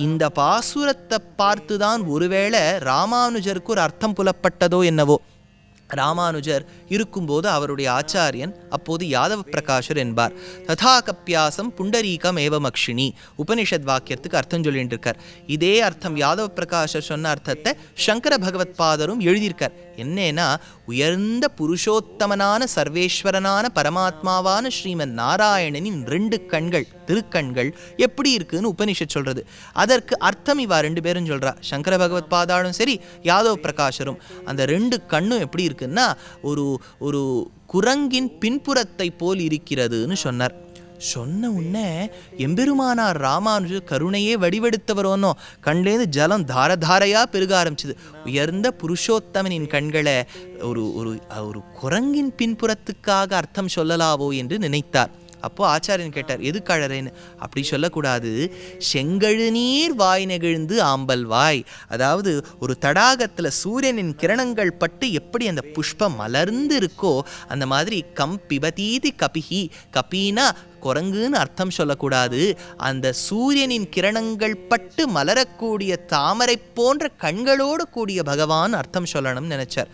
இந்த பாசுரத்தை பார்த்துதான் ஒருவேளை ராமானுஜருக்கு ஒரு அர்த்தம் புலப்பட்டதோ என்னவோ. ராமானுஜர் இருக்கும்போது அவருடைய ஆச்சாரியன் அப்போது யாதவ பிரகாஷர் என்பார். ததா கப்பியாசம் புண்டரீகம் ஏவமக்ஷினி உபனிஷத் வாக்கியத்துக்கு அர்த்தம் சொல்லிட்டு இருக்கார் இதே அர்த்தம் யாதவ பிரகாஷர் சொன்ன அர்த்தத்தை சங்கர பகவத் பாதரும் எழுதியிருக்கார். என்னன்னா உயர்ந்த புருஷோத்தமனான சர்வேஸ்வரனான பரமாத்மாவான ஸ்ரீமன் நாராயணனின் ரெண்டு கண்கள் திருக்கண்கள் எப்படி இருக்குன்னு உபனிஷத் சொல்றது. அதற்கு அர்த்தம் இவா ரெண்டு பேரும் சொல்றா. சங்கர பகவத் பாதாளும் சரி யாதவ் பிரகாஷரும். அந்த ரெண்டு கண்ணும் எப்படி இருக்குன்னா ஒரு ஒரு குரங்கின் பின்புறத்தை போல் இருக்கிறதுன்னு சொன்னார். சொன்ன உடனே எம்பெருமானார் ராமானுஜர் கருணையே வடிவெடுத்தவரோனோ கண்லேருந்து ஜலம் தார தாரையா பெருக ஆரம்பிச்சது. உயர்ந்த புருஷோத்தமனின் கண்களை ஒரு ஒரு ஒரு குரங்கின் பின்புறத்துக்காக அர்த்தம் சொல்லலாவோ என்று நினைத்தார். அப்போது ஆச்சாரியன் கேட்டார் எதுக்கு அழறேன்னு? அப்படி சொல்லக்கூடாது. செங்கழு நீர் வாய் நெகிழ்ந்து ஆம்பல் வாய். அதாவது ஒரு தடாகத்தில் சூரியனின் கிரணங்கள் பட்டு எப்படி அந்த புஷ்பம் மலர்ந்து இருக்கோ அந்த மாதிரி கம் பிபதீதி கபிஹி கபீனா குரங்குன்னு அர்த்தம் சொல்லக்கூடாது. அந்த சூரியனின் கிரணங்கள் பட்டு மலரக்கூடிய தாமரை போன்ற கண்களோடு கூடிய பகவான் அர்த்தம் சொல்லணும்னு நினைச்சார்.